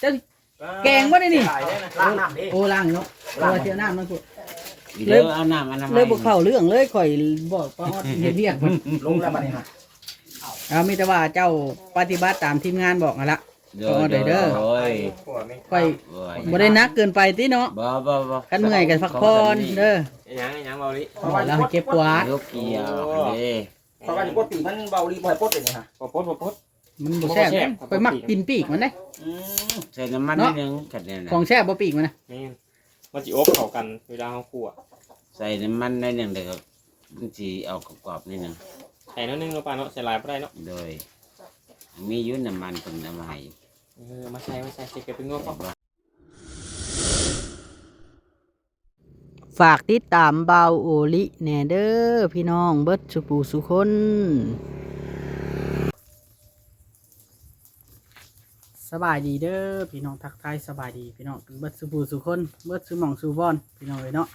เจ้าแกงบ่ได้นี่ล้างน้ำดิโอ้ล้างเนาะเพราะว่าเสียน้ำมันสุด เดี๋ยวเอาน้ำอนามัยเลยบ่เข้าเรื่องเลยข่อยบอกป้าออดเฮ็ดเรียกมันลงแล้วบัดนี้ฮะเอามีแต่ว่าเจ้าปฏิบัติตามทีมงานบอกนั่นละเดี๋ยวเอาเด้อเด้อโอ้ยข่อยโอ้ยบ่ได้นักเกินไปติเนาะบ่บ่บ่คันเมื่อยกันพักผ่อนเด้อยังยังเบาลิเราให้เก็บกวาด ยกเกี่ยวเด้เพราะว่าปกติมันเบาลีบ่ให้ปดเลยนี่ฮะปปดปปด มันบ่แซ่บบ่แซ่บข่อยมักกินปีกมันเด้ อืมใส่น้ำมันเนาะนิดนึงกันเนี่ยนะของแซ่บบ่ปีกมันนะนี่มันจิอบเข้ากันเวลาเขาคั่วใส่น้ำมันนิดนึงเดี๋ยวก็มันสิเอากรอบๆนิดนึงใส่น้ำนึงเราปลาเนาะใส่ลายไม่ได้เนาะโดย มีอยุ่น้ำมันเป็นน้ำมัน เออมาใส่มาใส่ใส่เกลือเป็นงวก็ฝากติดตามเบาโอลิแหน่เด้อพี่น้องเบิดสุปูสุคน สบายดีเด้อพี่น้องทักทายสบายดีพี่น้องเบิดสุปูสุคนเบิดสุหมองสุบอนพี่น้องเลยเนาะ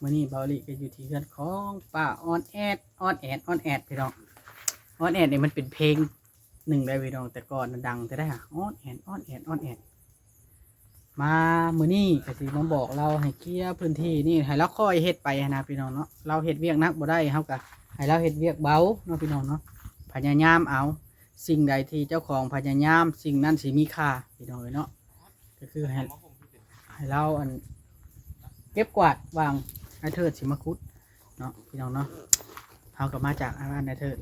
มื้อนี้เบาลิก็อยู่ที่เรือนของป้าออนแอดออนแอดออนแอดพี่น้องออนแอดเนี่ยมันเป็นเพลงหนึ่งได้พี่น้องแต่ก่อนมันดังจะได้ฮะออนแอดออนแอดออนแอดมามื้อนี้ก็สิมาบอกเราให้เคลียพื้นที่นี่ให้เราคอยเฮ็ดไปนะพี่น้องเนาะเราเฮ็ดเวียกนักบ่ได้เฮาก็ให้เราเฮ็ดเวียกเบาเนาะพี่น้องเนาะพยายามเอา สิ่งใดที่เจ้าของพยายาม สิ่งนั้นสิมีค่าพี่น้องเอ้ยเนาะก็คือให้ให้เราอันเก็บกวาดวางให้เทิดสิมาคุดเนาะพี่น้องเนาะเฮาก็มาจากอาานในเทิด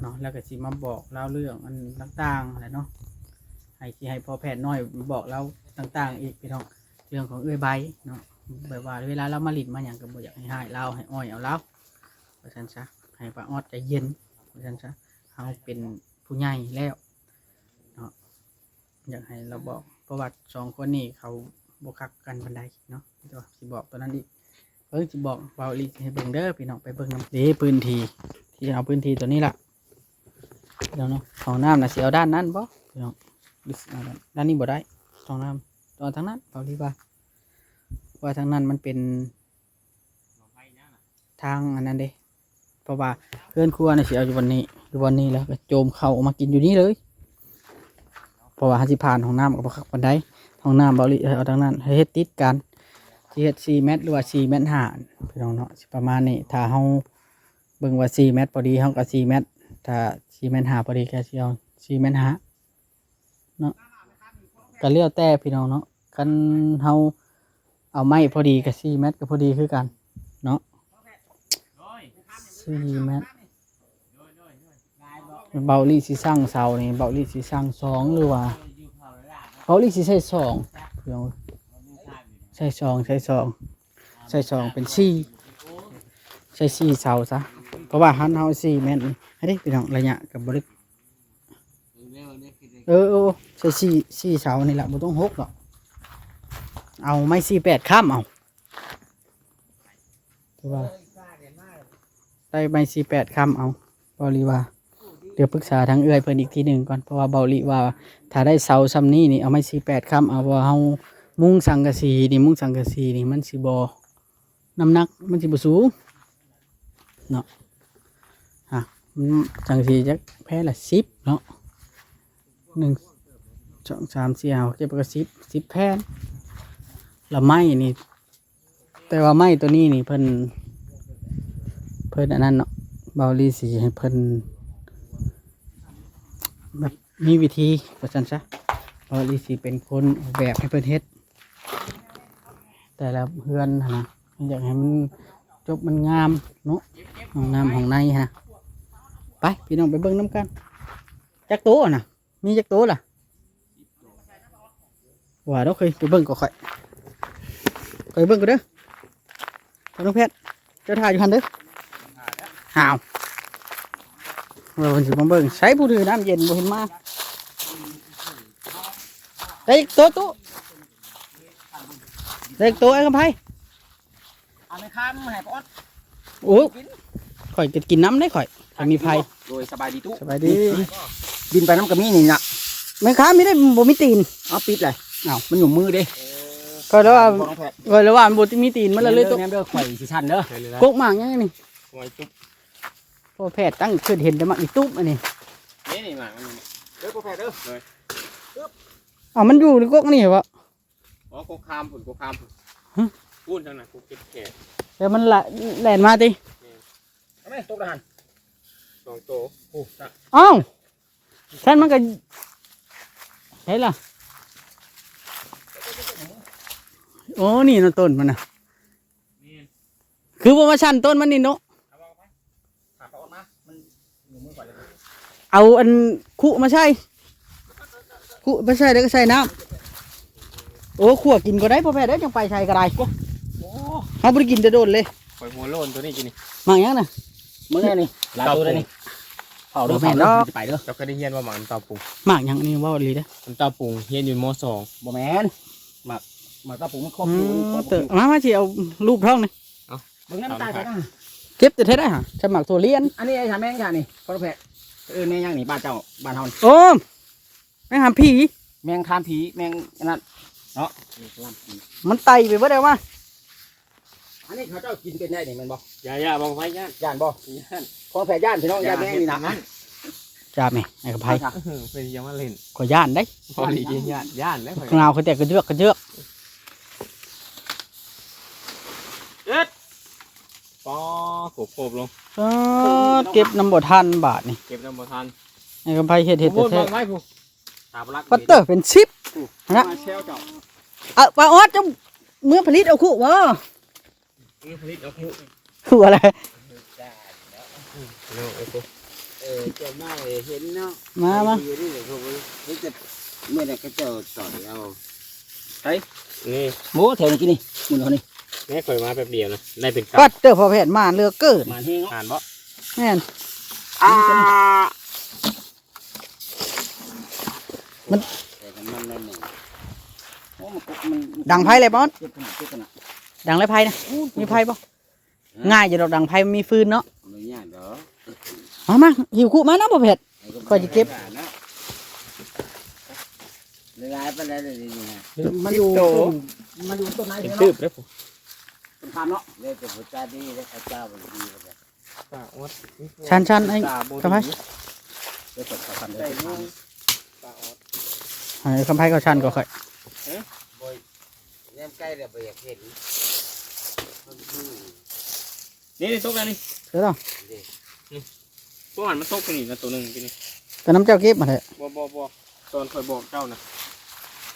เนาะแล้วก็สิมาบอกเล่าเรื่องอันต่างๆอะไรเนาะให้ที่ให้พอแพทย์น้อยบอกเราต่าง ๆ อีกพี่น้องเรื่องของเอื้อยใบเนาะแบบว่าเวลาเรามาหลินมาอย่างก็บ่อยากให้หายเราให้อ้อยเอาเราเพราะฉะนั้นซะให้ป้าออดใจเย็นเพราะฉะนั้นซะเราเป็น ผู้ใหญ่แล้วเนาะอยากให้เราบอกประวัติสองคนนี้เขาบกคักกันบันไดเนาะเดี๋ยวสิบอกตัวนั้นอีกเพิ่งสิบอกเบาอีให้เบิ่งเด้อพี่น้องไปเบิ่งน้ำเด้พื้นที่ที่จะเอาพื้นที่ตัวนี้ล่ะเดี๋ยวเนาะของน้ำนะเสียเอาด้านนั้นบ่พี่น้องด้านนี้บ่ได้ตองน้ำตอนทางนั้นเอาดีกว่าว่าทางนั้นมันเป็นทางอันนั้นเด้เพราะว่าเพื่อนครัวเนี่ยเสียอยู่วันนี้ วันนี้แล้วก็โจมเข้าออกมากินอยู่นี่เลยเพราะว่าห้าสิผ่านห้องน้ำกับขักบันไดห้องน้ำบาหลีเอาทางนั้นให้เฮ็ดติดกันที่เฮ็ดสี่เมตรหรือว่าสี่เมตรห้าพี่น้องเนาะประมาณนี้ถ้าเฮาเบิ่งว่าสี่เมตรพอดีเฮาก็สี่เมตรถ้าสี่เมตรห้าพอดีก็สิเอาสี่เมตรห้าะก็เลี้ยวแต่พี่น้องเนาะกันเฮาเอาไม้พอดีกับสี่เมตรก็พอดีคือกัน เนาะสี่เมตร เบาลี่สิสร้างเสานี่เบาลี่สิสร้างสองหรือว่าเบาลี่สิใช้สองพี่อใช้สองใช้สองใช้สองเป็นสี่ใช้สี่เสาซะเพราะว่าหันเฮาสี่เมตรนี่ให้ดิพี่น้องระยะกับบริเออเออใช่สี่สี่เสานี่แหละบ่ต้องหกหรอกเอาไม่สี่แปดข้ามเอาถือว่าได้ไม่สี่แปดข้ามเอาบอลีว่า เดี๋ยวปรึกษาทางเอื้อยเพิ่นอีกทีหนึ่งก่อนเพราะว่าเบาลีว่า ถ้าได้เสาซ้ำนี้นี่เอาไม่สี่แปดข้ามเอาเพราะว่าเฮามุ้งสังกะสีนี่มุ้งสังกะสีนี่มันสิบอน้ำหนักมันสิบสูงเนาะฮะสังกะสีจะแพ้ละสิบเนาะหนึ่งสองสามสี่ห้าหกเจ็ดปดเก้าสิบสิบแผ่นละไม้นี่ แต่ว่าไม้ตัวนี้นี่เพิ่นเพิ่นอันนั้นเนาะเบาลีสีให้เพิ่น แบบมีวิธีประชันซะเบาลีสีเป็นคนออกแบบให้เพิ่นเฮ็ดแต่ละเพื่อนนะอยากให้มันจบมันงามเนาะห้องน้ำห้องในฮะไปพี่น้องไปเบิ่งน้ำกันจักโตะนะมีจักโตัวล่ะว่าเราเคยไปเบิ่งก็ค่อยเคยเบิ่งก็เด้อน้องเพชรเจ้าถ่ายอยู่หันเด้อหาว เราสิมาเบิ่งใช้ผู้ถือน้ำเย็นบ่เห็นมาได้อีกตัวตัวได้อีกตัวไอ้กำไพเอาไม่ข้ามให้ปอดโอ้ข่อยจะกินน้ำได้ข่อยข่อยมีไฟโดยสบายดีตู้สบายดีบินไปน้ำกระมี่นี่นะแม่ค้าไม่ได้บ่มีตีนเอาปิดเลยอ้าวมันอยู่มือเด้ก็แล้วว่าบอกน้องแพทย์ก็แล้วว่ามันบ่มีตีนมันเลยเลยตัวแม่เด้อข่อยสิชันเด้อใส่เลยนะกกมากยังไงนี่ไว้จุ๊บ พอแพทย์ตั้งขึ้นเห็นแต่มาอีตุ๊บอันนี้นี่นี่มามันเด้อพ่อแพทย์เด้ออ้าวมันอยู่ในกกนี่เหรอวะอ๋อกูคามผุนกูคามผุนฮะพูดทางไหนกูเก็บแขกแต่มันละแหลนมาติเอาไหมตกทหารสองโตโอ้จ้ะอ้าวฉันมันก็ใช่ล่ะโอ้นี่เนาะต้นมันนะนี่คือว่ามาชันต้นมันนี่เนาะ เอาเอาไป ขาดออกมามันอยู่มือก่อนเลย เอาอันคุมาใช่คุมาใช่แล้วก็ใส่น้ำโอ้ขัวกินก็ได้พ่อแพทย์ได้อจังไปใช่ก็ได้โอ้เขาไม่ได้กินจะโดนเลยปล่อยหัวโลนตัวนี้กินนี่มาอย่างนั้นนะมึงไงนี่ลาตัวเลยนี่เผาเด้อบ่แม่เผานเด้อดอกจะไปเด้อเราเคยได้เรียนว่าหมามันเตาปุงมากอย่างนี้ว่าอีหลีเด้อมันเตาปุงเรียนอยู่มสองบ่แม่นหมักหมักกระปุกมันครบอือยู่มครบเตอะมามาสิเอารูปท้องนี่มึงนั่นมันตายไปนะเก็บจะเท่ได้ฮะสมัครตัวเรียน อันนี้ไอ้ชาแม่งชานี่พระแพทย์ เออแม่งยังนี่บ้านเจ้าบ้านเฮานี่โอ้มไม่หามผี แมงคามผีแมงอันนั้นเนาะมันไตไปบ่ได้ว่าอันนี้เขาเจ้ากินเป็นได้นี่แมันบ่อย่าอย่าบอกไฟย่านย่านบ่ย่านของแพทย์ย่านพี่น้องย่านแม่งนี่นะจ้าแม่ไอ้กระไพค่ะเออเป็นยังมาเล่นขอย่านได้พอดีกินย่านย่านแล้วข่อย เงาเขาแต่กระเจือกกระเจือก ปอโขบโขบลงเออเก็บน้ำบ่ทันบาทนี่เก็บน้ำบ่ทันไอ้กระไพเฮ็ดเฮ็ดพูดแท้บางไว้ผู้ตาบลักๆปัตเตอร์เป็นชิปนะเชลเจ้าเอาปลาออดเจ้าเมื่อผลิตเอาคู่วะนี่ผลิตเอาผู้คู่อะไรเนาะโอ้โหเออเจ้ามาเห็นเนาะมามาอยู่นี่เขาบ่นี่จะเมื่อไหร่ก็เจ้าต่อยเอานี่หมูแถวนี้กินนี่มึงเอานี่ แม่ข่อยมาแป๊บเดียวนะได้เป็นกับปัตเตอร์พอแผนมาเลือกเกิดมาเฮงอ่านบ่แม่นอ่าแต่ก็มันนั่นนี่โอ้มันมันดังไพ่เลยบอสเจ็บขนาดเจ็บขนาดดังไรไพ่นะมีไพ่ปะง่ายจะดอกดังไพ่มันมีฟืนเนาะไม่ยากดอกมามาหิวคู่มาเนาะพอแผนค่อยจะเก็บละลายไปแล้วเลยนี่ฮะมันอยู่ต้นมันอยู่ต้นไหนเป็นเนาะตืบ เลยผู้ต้นคามเนาะเลิกกับพระเจ้าดีแล้วพระเจ้าบ่ดีแล้วป้าออดชันชันไอ้ตาบ่ดีทำไมเดี๋ยวกดสามได้ได้นู่นป้าออดไอ้คำไพ่ก็ชันก็ค่อยบ่อยแนมใกล้แล้วบ่อยากเห็นมันดูนี่นี่ตกแล้วนี่เดี๋ยวต้องตัวหันมันตกไปนี่นะตัวหนึงกินนี่แต่น้ำเจ้าเก็บมาเถอะบ่บ่บ่ตอนข่อยบอกเจ้านะ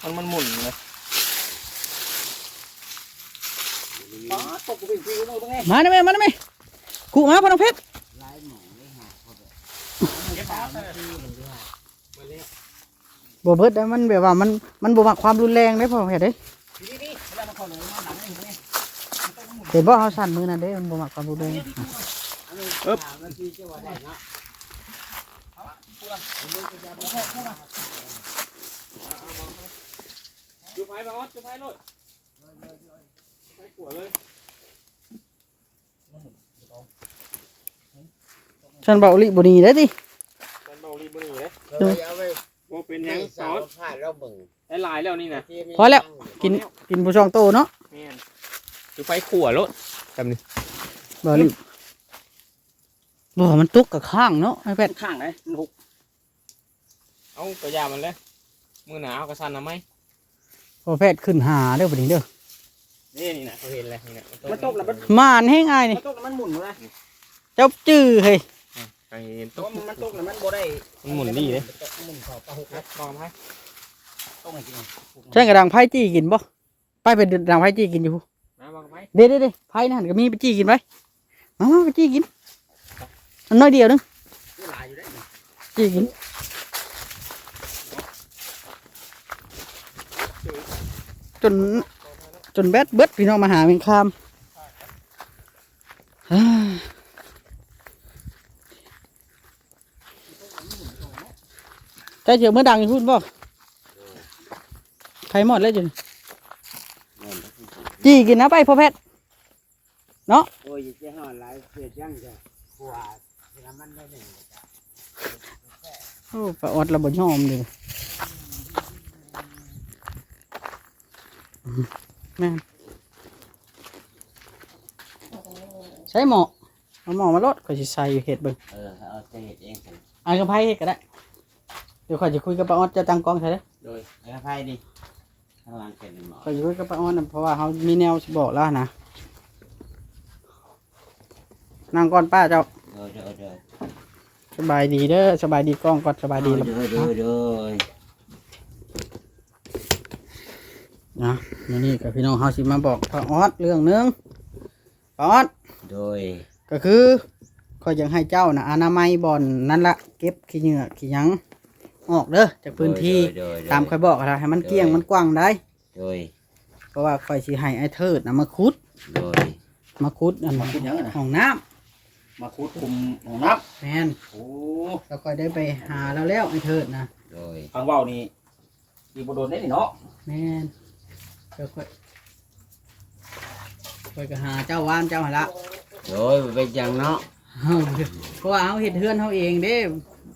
มันมันหมุนเลย อ๋อตกกูเป็นฟิว มือบ้างไงมาได้ไหมมาได้ไหมคู่มาพอน้องเพชรลายหมองไม่หาเขาแบบเก็บเอาซะที่มันด้วยมาเลยบ่เบิดได้มันแบบว่ามันมันบ่มักความรุนแรงได้พอแผนเด้นี่นี่เวลามันเข้าเลยมันหลังนี่เห็นไหมเห็นบ่เขาสั่นมือนั่นเด้มันบ่มักความรุนแรงอันนี้เอ๊บมันที่จะว่าได้เนาะจุดไฟป้าออดจุดไฟโลด ไฟขัวเลยฉันเบาลิบ่ดีได้อติมันเบารีบบ่นี่เลยเราเอาไปบ่เป็นหให้ยังสาซอวสผ้าเราเบิ่งได้หลายแล้วนี่นะพอแล้วกินกินผู้ช่องโตเนาะแม่นจุดไฟขัวโลดจำนี่เบาลิบ่มันตุกกับข้างเนาะไอ้แพทข้างไหนมันหกเอากระยามันเลยมือหนาวกระสันนะไหมพอแพทขึ้นหาเด้อบัดนี้เด้อ นี่นี่นะเขาเห็นเลยนี่นะมันตกแล้วมันมานแห้งอายนี่มันตกแล้วมันหมุนเลยเจ้าจื้อเฮ้ยไอ้เห็นเพตราะกว่ามันตกแล้วมันบ่ได้มันหมุนดีเลยมันหมุนเข้าปลาหกนะลองไหมตกให้กินฉันกระดังไผ่จี้กินบ่ไปไปดังไผ่จี้กินอยู่นะลองไหมเด้เด้เด้ไผ่นั่นก็มีไปจี้กินไปมามาไปจี้กินอันน้อยเดียวนึงหลายอยู่ได้จี้กินจน จนแบดเบิดพี่น้องมาหาเมงคามฮ่าใจเจียวเมื่อดังอยู่พูดบ่ใครหมดเลยจุนจี้กินนะไปพ่อแพทย์โอ้ยจะห่อหลายเสียจังจ้ะขวาเวลามันได้หนึ่งโอ้ปลาออดระเบิดยอมเลย แม่นใช้หมอเอาหมอมาลดก็จะใส่เห็ดเบิ่งเออเอาใจเฮ็ดเองสิอ่านกับไพ่เฮ็ดก็ได้ เดี๋ยวข่อยจะคุยกับปลาออดจะตั้งกล้องใช่ไหมเโดยไอ้ไฟดิข้างหลังเข็นหมอก็อยู่กับป้าอ้อนน่ะเพราะว่าเขามีแนวสิบอกแล้วนะนั่งก่อนป้าเจ้าเด้อเด้อเด้อสบายดีเด้อสบายดีกล้องก่อนสบายดีเด้แล้วอเด้อเด้อ นะมื้อนี้กับพี่น้องเฮาสิมาบอกป้าออดเรื่องหนึงป้าออดโดย ก็คือก็ยังให้เจ้านะอนามัยบ่อนนั่นละเก็บขี้เหงื่อขี้หยังออกเด้อจากพื้นที่โดยโดยตามคอยบอกนะให้มันเกลี้ยงมันกว้างได้ โดย เพราะว่าคอยสิให้ไอ้เทิดนะมาคุดโดย มาคุดอันมาคุดหยังอะนะห้องน้มาคุดคุมห้องน้ำแมนำโอ้แล้วก็ได้ไปหาแล้วแล้วไอ้เทิดนะโดย ฟังเว้านี่ดีบ่โดนได้นี่เนาะแมนก็ ค่อยค่อยก็หาเจ้าว่านเจ้าหนละ โดยบ่เป็นจังเนาะเพราะว่าเอาเห็ดเฮือนเขาเองเด้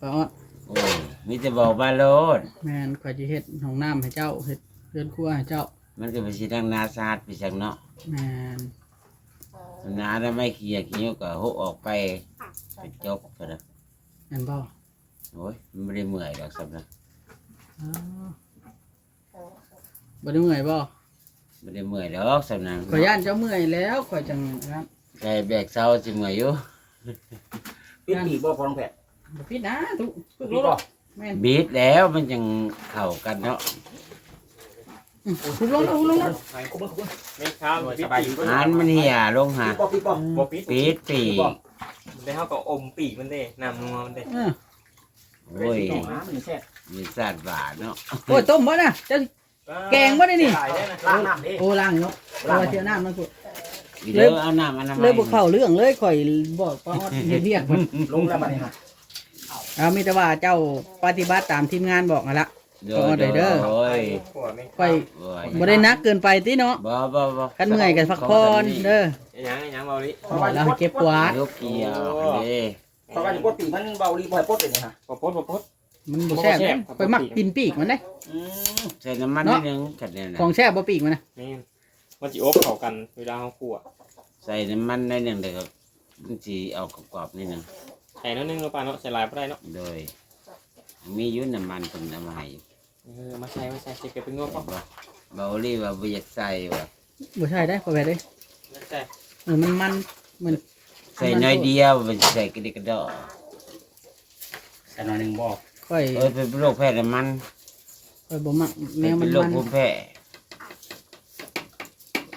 ป้าออดโอ้ยมีแต่บอกมาโลดแมนคอยจะเห็ดห้องน้ำให้เจ้าเห็ดเฮือนครัวให้เจ้ามันก็ไปสิทางนาซาดไปจังเนาะแมนนาได้ไม่เคียขี้ยก็หุออกไปไปจกเถอะนะแมนบ่โอ้ยมันไม่ได้เมื่อยดอกสำนักอ๋อบ่ได้เมื่อยบ่ ไม่ได้เมื่อยดอกสำนักข่อยย่านเจ้าเมื่อยแล้วข่อยจังนั้นใจแบกเศร้าสิเมื่อยอยู่ปิดปีกบ่พอน้องแพทย์บ่ผิดนะทุกปิดปีกบ่แม่นบีดแล้วมันจังเข้ากันเนาะอืมทุกลงแล้วทุกลงแล้วไปคุมมันคุมไม่ข้าวสบายดีอันมันเหี่ยลงหาปิดบ่ปิดบ่บ่ปิดปีดปีกมันได้เท่ากับอมปีกมันเด้น้ำนัวมันเด้เออโอ้ยน้ำมันแซ่บมีศาสตร์บาทเนาะโอ้ยต้มบ่น่ะเจ้า แกงบ่ได้นี่ตายได้นะล้างน้ำดิ โอ้ล้างเนาะเพราะว่าเที่ยวน้ำมันสุดอีเด้อเอาน้ำอันนั้นเลยบ่เข้าเรื่องเลยข่อยบอกป้าออดเฮ็ดเรียกมันลงแล้วบัดนี้ฮะเอามีแต่ว่าเจ้าปฏิบัติตามทีมงานบอกนั่นละโดเอายเด้อเด้อโอ้ยหัวไม่ข่อยโอ้ยบ่ได้นักเกินไปติเนาะบ่บ่บ่คันเมื่อยก็พักผ่อนเด้อไอ้หยังไอ้หยังเบาลิแล้วให้เก็บกวาด ยกเกี่ยวเด้เพราะว่าสิปดปีกมันเบาดีบ่ให้ปดเลยนี่ฮะปะพดปะพด มันบ่แซ่บเด้ข่อยมักกินปีกมันเด้อืมใส่น้ำมันเนาะนิดนึงกันเนี่ยของนะแซ่บบ่ปีกมันนะนี่มันจิอบเข้ากันเวลาเขาคั่วใส่น้ำมันนิดนึงเด้อครับมันสิเอากรอบๆนิดนึงใส่นิดนึงเนาะป่าเนาะใส่หลายบ่ได้เนาะโดย มีอยุ่น้ำมันเป็นน้ำมันเออมาใส่มาใส่ใส่เก็บเป็นงวบ่ป่ะบ่เบาลี่ว่าบ่อยากใส่ว่ะบ่ใช่ได้ข่อยแบบเด้ใส่เออมันมันมันใส่น้อยเดียวมันใส่กระดิกกระดอกใส่หน่อยหนึงบ่ ค่อยเอ้ยเป็นโรคแพ้น้ำมันค่อยบ่มักแนวมัเป็นนโรคมันภูมิแพ้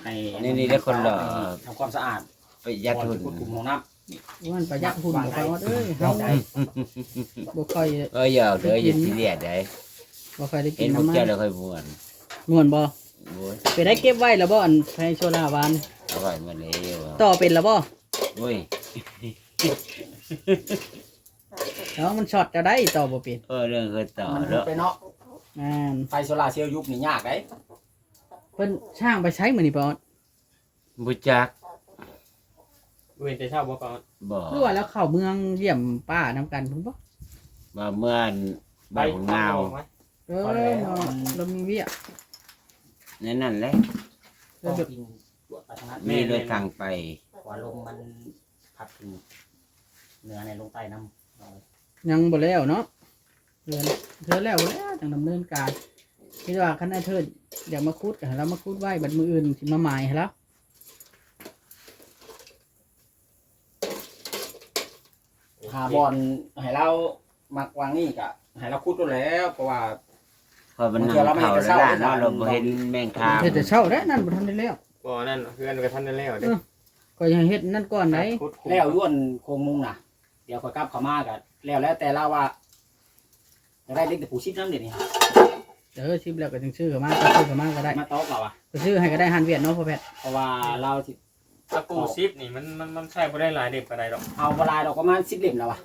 ให้นี่นี่ได้คนเหรอ ทำความสะอาดไปยัดทุนคุมของน้ำมันประหยัดหุ่นบ่ค่อยว่าเอ้ยเฮาบ่ค่อยเอ้ยอย่าเอาเด้ออย่าซีเรียสได้บ่ค่อยได้กิเห็นนพวกน้ำมันเจ้าแล้วค่อยม่วนม่วนบ่โอ้ยไปได้เก็บไว้แล้วบ่อันไผโซลาหวานอร่อยมาแล้วต่อเป็นแล้วบ่โอ้ย แล้วมันช็อตจะได้ต่อบ่เป็นเออเรื่องเคยต่อมันเนาะไปเนาะแม่นไฟโซลาร์เซลล์ยุคนี่ยากได้เพิ่นช่างไปใช้มื้อนี้บ่บุจักเว้นแต่เช้าบ่ก่อนบ่หรือว่าแล้วเข้าเมืองเยี่ยมป้านํกันพุ่นบ่ว่าเมื่อนบ้านของนาวเออเนาะเรามีเวียนั่นนั่นแหละแล้วแบบกินตรวจไปทางนั้นมีรถทางไปกว่าลมมันพัดถึงเหนือในลงใต้น้ำ ยังบ่แล้วเนาะเดือนเดือนแล้วบ่แล้วจังดำเนินการคิดว่าคันไอ้เทิดอยากมาคุดก็ให้เรามาคุดไว้บัดมื้ออื่นสิมาหมายให้แล้วหาบอลให้เรามักวางนี่กะให้เราคุดตัวแล้วเพราะว่าพอมันนั่งเขาแล้วล่ะเนาะเราบ่เห็นแมงคามเฮ็ดแต่เช้าแล้วนั่นบ่ทันได้แล้วบ่นั่นเพื่อนกับท่านนั่นแล้วเด้ก็ยังเฮ็ดนั่นก่อนไหนคุดคุดแล้วย้วนโครงมุงน่ะ เดี๋ยวคอยกลับเขามากัน แล้วแล้วแต่เราว่าจะได้เล็กแต่ผู้ชิดน้ำเด็ดนี่ฮะเออชิบแล้วก็จึงชื่อเข้ามาก็ชื่อเข้ามาก็ได้มาโต๊ะเราอะก็ชื่อให้ก็ได้หันเวียดเนาะพ่อแพทย์เพราะว่าเราสิตะปูซิปนี่มันมันมันใช้บ่ได้หลายเด็กปานใดดอกเอาเวลาเราประมาณสิบเหลี่ยมแล้วอะ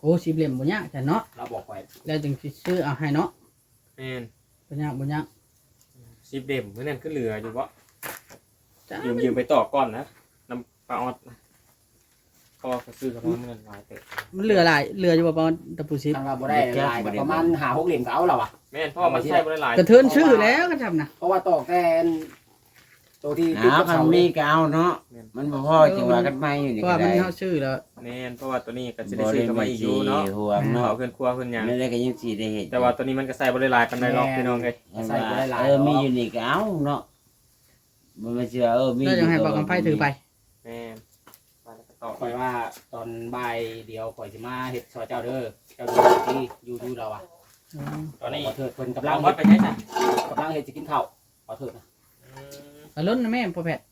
โอ้ชิบเหลี่ยมบ่ยากแต่เนาะเราบอกไว้แล้วจึงสิชื่อเอาให้เนาะแม่นบ่ยากบ่ยากซิปเด็มมื้อนั้นคือเหลืออยู่บ่จ้ายืมยืมไปต่อก่อนนะน้ำปลาออดนะ ก็ซื้อกับมันเงินหลายเตะมันเหลือหลายเหลืออยู่บ่ประมาณตะปูชิบทางเราบ่ได้หลายก็ประมาณหาหกเหลี่ยมก็เอาเราอะ แม่นพ่อมันใช้บ่ได้หลายกระเทินชื่อแล้วก็ทำนะเพราะว่าตอกแกนตัวที่ติดอ้าวกับคันเสามีนี่ก็เอาเนาะมันบ่พอจังว่ากันไม่อยู่นี่เพราะก็ว่ามันได้เฮาชื่อแล้ว แม่นเพราะว่าตัวนี้ก็จะได้บ่ซื้อได้เข้ามาไม่อีกอสิยู่เนาะห่วงเนาะเนาะเพื่อนครัวเพื่อนหยังไม่ได้ก็ยังสิได้เฮ็ดแต่ว่าตัวนี้มันก็ใส่บ่ได้หลายปานใดหรอกพี่น้องเอ้ยเออเออมีอยู่นี่ก็เอาเนาะมันไม่เชื่อเออมีแล้วยังให้บอกคำไพ่ถือไป แม่นมาแล้วก็ ต่อข่อยว่าตอนบ่ายเดียวข่อยสิมาเฮ็ดซอยเจ้าเด้อเจ้าดูที่อยู่ดูเราอะตอนนี้ขอเถิดเพิ่นกำลลัองงวัดไปใช้จ้ะกำลังเฮ็ดสิกินข้าวขอเถิดนะอืมเอาล้นนะแม่พ่อแพทย์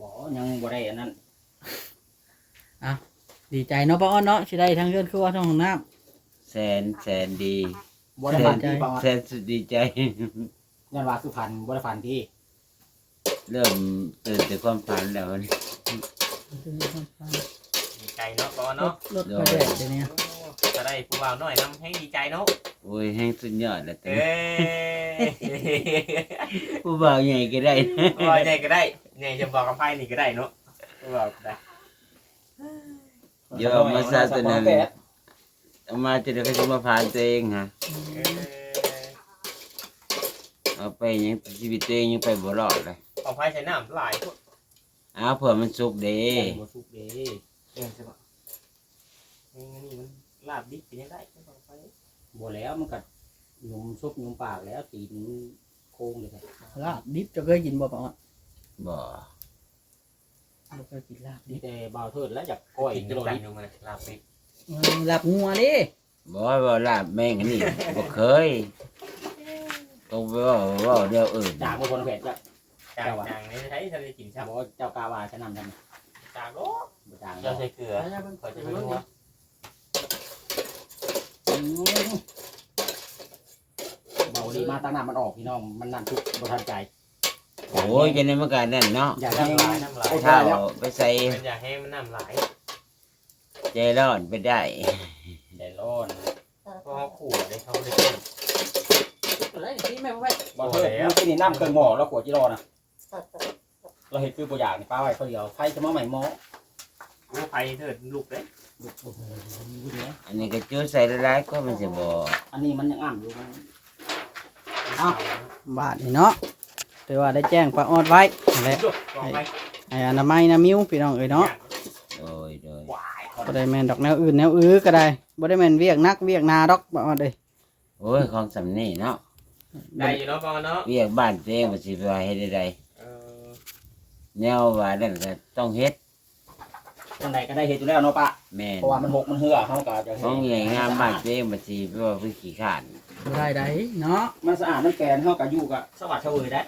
บ่ยังบ่ได้อันนั้นดีใจเนาะป้าอ้อนเนาะสิได้ทั้งเรือนครัวทั้งห้องน้แสนแสนดีบ่ได้ฝันที่ปอดแสนสุดดีใจ ยันว่าสุพรรณบ่ได้ฝันที่ เริ่มตื่นจากความฝันแล้วนี่ำดีใจเนาะก่อนรเนาะถรถมาแดดเดี๋ยวนี้จะได้ผู้บ่าวน้อยนำให้ดีใจเนาะโอ้ยแห้งสุดยอดแล้วแต่เอ้ย ผู้บ่าวใหญ่ก็ได้นะว่าใหญ่ก็ได้ใหญ่จะบอกกับไพ่นี่ก็ได้เนาะผู้บ่าวก็ได้เดี๋ยวเอามาซะตัวนั้นเอามาจะได้ก็จะมาผ่านตัวเองฮะเออเอาไปยังชีวิตตัวเองยังไปบ่รอดเลยของไพ่ใช้น้ำหลายพวก อ้าวเผื่อมันสุกเด้บ่สุกเด้เออใช่ปะนี่มันลาบดิบเป็นยังไงของไพ่บ่แล้วมันก็หนุ่มซุปหนุ่มปากแล้วตีนโค้งเลยครับลาบดิบจะเคยกินบ่ป้าอ้อนบ่บ่เคยกินลาบดินี่บแต่บ่าวเถิดแล้วอยากก้อยกินกิโลกันนี้ดูมันลาบดิบเออลาบงัวดิบ่บ่ลาบแม่งอันนี่บ่เคยต้องไปเว่าเว่าเดียวอื่นจากบ่คนแผดจ้ะ จางจางนี่ใช้ทะเลกินถ้าช่ำบ่เจ้ากาวาจะนำทำจางโอ้บ่จางเจ้าใส่เกลือขอจะไม่รู้ว่าเบาดีมาตั้งน้ำมันออกพี่น้องมันนั่นทุกบ่ทันใจ โอ้ยจะในมันก็นั่นเนาะอย่าให้น้ำลายน้ำลายโอ้ถ้าแล้วเอาไปใส่เป็นอยากให้มันน้ำไหลใจร้อนไปได้ใจร้อนเพราะเขาขู่ได้เขาเลยกินอะไรนี่แม่พ่อแพทย์บ่เถิดมันกินน้ำเครื่องหม้อแล้วขวดจิโร่นะ เราเห็นคือตัวอย่างนี่ป้าไว้เขาเดียวไฟจะมาใหม่หม้อกู้ไฟเถิดลูกเด้อันนี้ก็จุดใส่หลายๆก็มันจะบ่อันนี้มันยังอ่ำอยู่มันบาทนี่เนาะแต่ว่าได้แจ้งป้าอ้อนไว้นั่นแหละลูกกองไฟให้อนามัยนะมิ้วพี่น้องเอ้ยเนาะโดยโดยว้ายบ่ได้แม่นดอกแนวอื่นแนวอื้อก็ได้บ่ได้แม่นเวียกนักเวียกนาดอกป้าอ้อนเอ้ยโอ้ยของสำนี่เนาะได้อยู่เนาะก่อนเนาะเรียกบ้านตัวเองว่าสิไปว่าเฮ็ดได้เออ แนวว่านั่นก็ต้องเฮ็ดจังใดก็ได้เห็ดอยู่แล้วเนาะป้าแม่นเพราะว่ามันหกมันเหือเขาก็จะของใหญ่งามบ้านตัวเองบ่สิไปว่าเพิ่นขี้ข้านบ่ได้ได้เนาะมันสะอาดมันแกนเขาก็อยู่กับสวัสดิ์เฉวยได้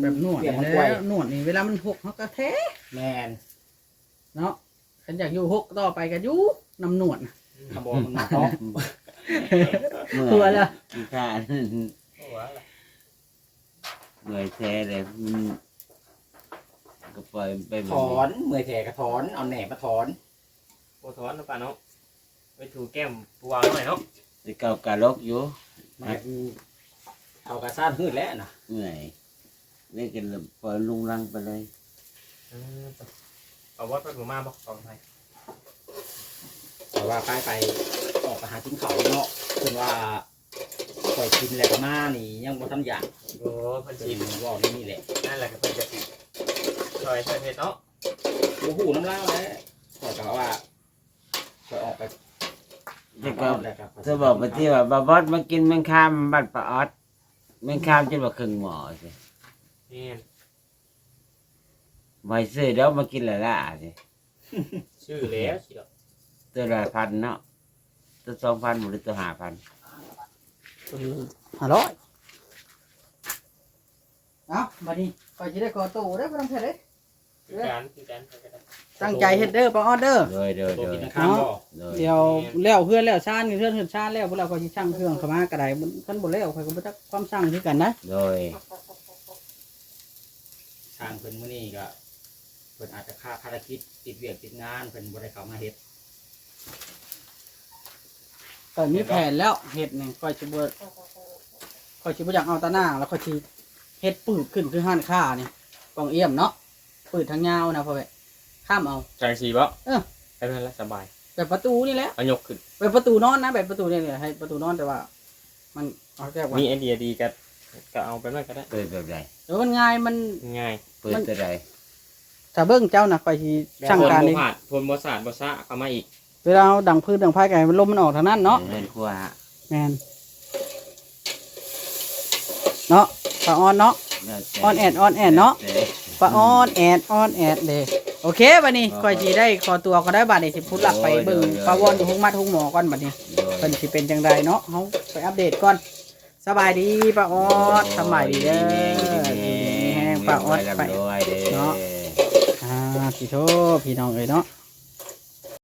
แบบนวดเปลี่ยนมันแล้กล้วยวนวดนี่เวลามันหกเฮาก็แท้แมนเนาะฉันอยากอยู่หกต่อไปก็อยู่น้ำนวดน่ะขบวนมันหนักเนาะเมื่ตัวอยละขี้ข้าน หัวละ เมื่อยแท้เลยมันก็ปล่อยมันไปถแบบอนี้นเมื่อยแขกระถอน เอาแหนบมาถอน โอ้ถอนเนาะป่ะเนาะไปถูแก้มผู้บ่าวหน่อยเนาะแต่เก่ากะลกอยู่มันเอากระซ่านหืดแล้วนะเหนื่อยนี่ก็ปล่อยลุงรังไปเลยเออเอาวัดไปหมู่มาบ่กองไฟแต่ว่าไปไปออกไปหากินเขาเนาะเพิ่นว่า ปล่อยกินแล้วก็มานี่ ยังบ่ทันอยากโอ้เพันกิชินมว่านี่นี่แหละนั่นแหละก็เป็นจะสิซอยซอยเพชรเนาะโอ้โหน้ำลายแล้วขอยก็ว่าขอยออกไปแต่ก็แล้วครับเธอบอกไปที่ว่าบาบอสมากินแมงคามบัดปลาออดแมงคามจนว่าครึ่งหม้อสินี่ไม่ซื้อเดี๋ยวมากินละละสิชื่อแล้วเชียวตัวละพันเนาะตัวสองพันหรือตัวห้าพัน ห้าร้อยเอ้าบัดนี้ก็สิได้ก่อตู้ได้อบ่ต้องเฮ็ดเด้คือการคือการไปกันได้ตั้งใจเฮ็ดเด้อป้าอ้อนเด้อโดยโดยตัวโดยกินข้ามบ่โดยเดี๋ยวแล้วเพื่อนแล้วชาญนี่เพื่อนเพื่อนชาญแล้วพวกเราก็สิช่างเครื่องเข้ามาก็ได้มันคันบ่แล้วข่อยก็บ่จักความช่างคือกันนะโดยทางเพิ่นมื้อนี้ก็เพิ่นอาจจะค่าภารกิจติดเวียกติดงานเพิ่นบ่ได้เข้ามาเฮ็ด ก็มีแผนแล้วเฮ็ดนี่ข่อยสิบ่ข่อยสิบ่อยากเอาตาหน้าแล้วข่อยสิเฮ็ดปืดขึ้นคือห้านค้านี่กองเอี่ยมเนาะปืดทางยาวนะพ่อแม่ข้ามเอาจางสีบ่เออให้เพื่อนละสบายแบบประตูนี่แหละเอายกขึ้นแบบประตูนอนนะแบบประตูเนี่ยให้ประตูนอนแต่ว่า มันเอาแก้ว่ามีไอเดียดีกับก็เอาไปนั่นก็ได้เปิดแบบใดเออมันง่ายมันง่ายเปิดแบบใดถ้าเบิ่งเจ้าน่ะคอยสิช่างการทนเอบ่งผาดทนบ่สาดบ่ซะเข้ามาอีก เวลาเอาดังพืชดังไผ่ไก่มันลมมันออกทางนั้นเนาะเงินครัวฮะแมนเนาะปลาออนเนาะออนแอดออนแอดเนาะปลาออนแอดออนแอดเด้โอเคบัดนี้คอยจีได้ขอตัวก็ได้บัดนี้สิพุทธหลักไปเบิ่งปลาวอนอยู่ห้องมัดห้องหมอก่อนบัดนี้เพิ่นสิเป็นจังไดเนาะเฮาไปอัปเดตก่อนสบายดีปลาออดสบายดีเด้ออยู่ดีมีแห้งปลาออดไปไปเนาะเนาะอ่าพี่โทพี่น้องเอ้ยเนาะ